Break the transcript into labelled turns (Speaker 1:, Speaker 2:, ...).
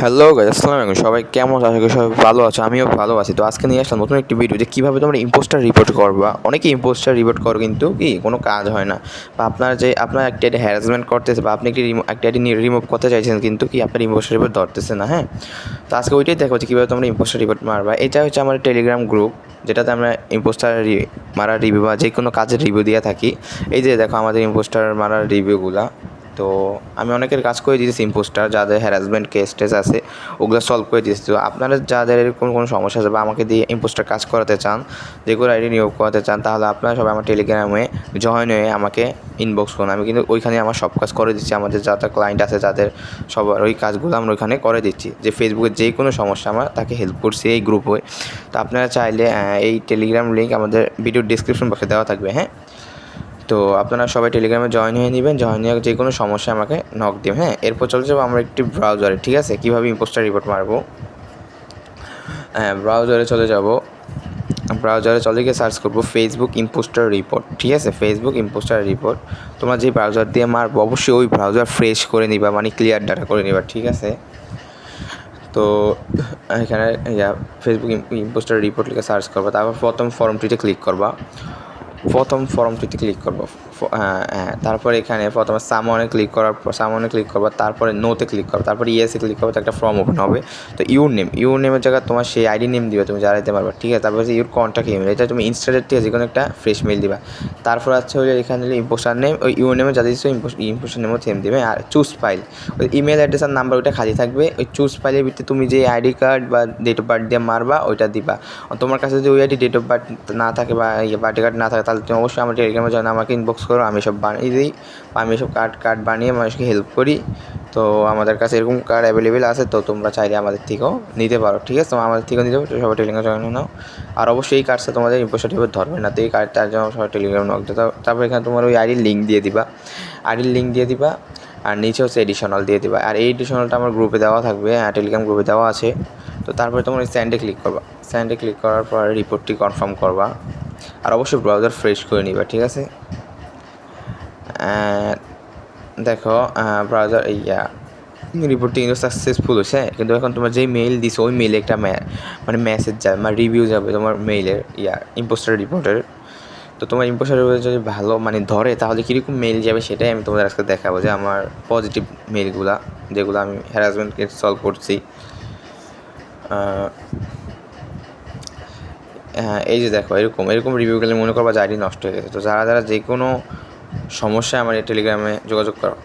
Speaker 1: Hello guys আসসালামু আলাইকুম। সবাই কেমন আছো? আশা সবাই ভালো আছো, আমিও ভালো আছি। তো আজকে নিয়ে আসলাম নতুন একটি ভিডিও যে কীভাবে তোমরা ইম্পোস্টার রিপোর্ট করবা। অনেকে ইম্পোস্টার রিপোর্ট করো কিন্তু কি, কোনো কাজ হয় না। বা আপনার যে, আপনার একটি আইডি হ্যারাসমেন্ট করতেছে বা আপনি একটি একটি আইডি রিমুভ করতে চাইছেন কিন্তু কি আপনার ইম্পোস্টার রিপোর্ট ধরতেছে না হ্যাঁ? তো আজকে ওইটাই দেখো যে কীভাবে তোমরা ইম্পোস্টার রিপোর্ট মারবা। এটা হচ্ছে আমার টেলিগ্রাম গ্রুপ যেটাতে আমরা ইম্পোস্টার মারার রিভিউ বা যে কোনো কাজের রিভিউ দিয়ে থাকি। এই যে দেখো আমাদের ইম্পোস্টার মারার রিভিউগুলা তো আমি অনেকের কাজ করে দিয়েছি ইম্পোস্টার যাদের হ্যারাসমেন্ট কেস টেস আছে, ওগুলো সলভ করে দিয়েছি। তো আপনারা যাদের এরকম কোনো সমস্যা আছে বা আমাকে দিয়ে ইম্পোস্টার কাজ করাতে চান, যে কোনো আইডি নিয়োগ করাতে চান, তাহলে আপনারা সবাই আমার টেলিগ্রামে জয়েন হয়ে আমাকে ইনবক্স করুন। আমি কিন্তু ওইখানে আমার সব কাজ করে দিচ্ছি, আমাদের যারা ক্লায়েন্ট আছে যাদের সবার ওই কাজগুলো আমরা ওইখানে করে দিচ্ছি। যে ফেসবুকে যে কোনো সমস্যা আমরা তাকে হেল্প করছি এই গ্রুপে তো আপনারা চাইলে এই টেলিগ্রাম লিঙ্ক আমাদের ভিডিও ডিসক্রিপশন বক্সে দেওয়া থাকবে হ্যাঁ? তো আপনারা সবাই টেলিগ্রামে জয়েন হয়ে নেবেন জয়েন হয়ে যে কোনো সমস্যা আমাকে নক দিন হ্যাঁ? এরপর চলে যাব আমরা একটি ব্রাউজারে ঠিক আছে? কীভাবে ইম্পোস্টার রিপোর্ট মারবো? হ্যাঁ ব্রাউজারে চলে যাব। ব্রাউজারে চলে গিয়ে সার্চ করব ফেসবুক ইম্পোস্টার রিপোর্ট ঠিক আছে? ফেসবুক ইম্পোস্টার রিপোর্ট তোমরা যে ব্রাউজার দিয়ে মারবো, অবশ্যই ওই ব্রাউজার ফ্রেশ করে নিবা মানে ক্লিয়ার ডাটা করে নিবা, ঠিক আছে? তো এখানে ফেসবুক ইম্পোস্টার রিপোর্ট লিখে সার্চ করবা, তারপর প্রথম ফর্মটিতে ক্লিক করবা। প্রথম ফর্মটিতে ক্লিক করব। তারপর এখানে প্রথমে সামনে ক্লিক করার পর সামনে ক্লিক করব তারপরে নোতে ক্লিক করব তারপরে ইয়েসে ক্লিক করব একটা ফর্ম ওপেন হবে। তো ইউর নেম ইউর নেমের জায়গায় তোমার সেই আইডি নেম দিবে, তুমি জানাইতে পারবে। ঠিক আছে? তারপরে ইউর কন্ট্যাক্ট ইমেল এটা তুমি ইনস্টাডের থেকে যে কোনো একটা ফ্রেশ মেল দিবা। তারপর আছে হলে এখানে ইম্পোস্টার নেম ওই ইউর নেমে যা দিচ্ছে ইম্পোস্টার নেমও সেম দিবে। আর চুজ ফাইল ওই ইমেল অ্যাড্রেস আর নাম্বার ওইটা খালি থাকবে। ওই চুজ ফাইলের ভিতরে তুমি যে আইডি কার্ড বা ডেট অফ বার্থ দিয়ে মারবা, ওইটা দিবা। তোমার কাছে যদি ওই আইডি ডেট অফ বার্থ না থাকে বা ইয়ে বার্থ কার্ড না থাকে, তাহলে তুমি অবশ্যই আমার টেলিগ্রামে জয়েন আমাকে ইনবক্স করো, আমি সব বানিয়ে দিই। আমি সব কার্ড কার্ড বানিয়ে মানুষকে হেল্প করি। তো আমাদের কাছে এরকম কার্ড অ্যাভেলেবেল আছে, তো তোমরা চাইলে আমাদের থেকেও নিতে পারো, ঠিক আছে? আমাদের থেকেও নিতে পারো, সবাই টেলিগ্রামে জয়েন নাও। আর অবশ্যই এই কার্ডটা তোমাদের ইম্পোস্টার ধরবে না, তো এই কার্ডটার জন্য সবাই টেলিগ্রাম দিতে তারপর এখানে তোমার ওই আইডির লিঙ্ক দিয়ে দিবা। আইডির লিঙ্ক দিয়ে দিবা, আর নিচে হচ্ছে এডিশনাল দিয়ে দিবা। আর এই এডিশনালটা আমার গ্রুপে দেওয়া থাকবে হ্যাঁ টেলিগ্রাম গ্রুপে দেওয়া আছে। তো তারপরে তোমার ওই স্যান্ডে ক্লিক করবা। স্যান্ডে ক্লিক করার পর রিপোর্টটি কনফার্ম করবা। আর অবশ্যই ব্রাউজার ফ্রেশ করে নিবা, ঠিক আছে? দেখো ব্রাউজার ইয়া রিপোর্টটি কিন্তু সাকসেসফুল হয়েছে, কিন্তু এখন তোমার যেই মেইল দিছো, ওই মেইলে একটা মানে মেসেজ যাবে মানে রিভিউ যাবে তোমার মেইলের ইয়া ইম্পোস্টার রিপোর্টের তো তোমার ইম্পোস্টার রিপোর্ট যদি ভালো মানে ধরে, তাহলে কীরকম মেইল যাবে সেটাই আমি তোমাদের আজকে দেখাবো যে আমার পজিটিভ মেইলগুলা যেগুলো আমি হ্যারাসমেন্টকে সলভ করছি। এই যে দেখো, এরকম এরকম রিভিউ গেলে মনে করবা যে নষ্ট হয়ে গেছে। তো যারা যারা যে কোনো সমস্যায় আমার এই টেলিগ্রামে যোগাযোগ করো।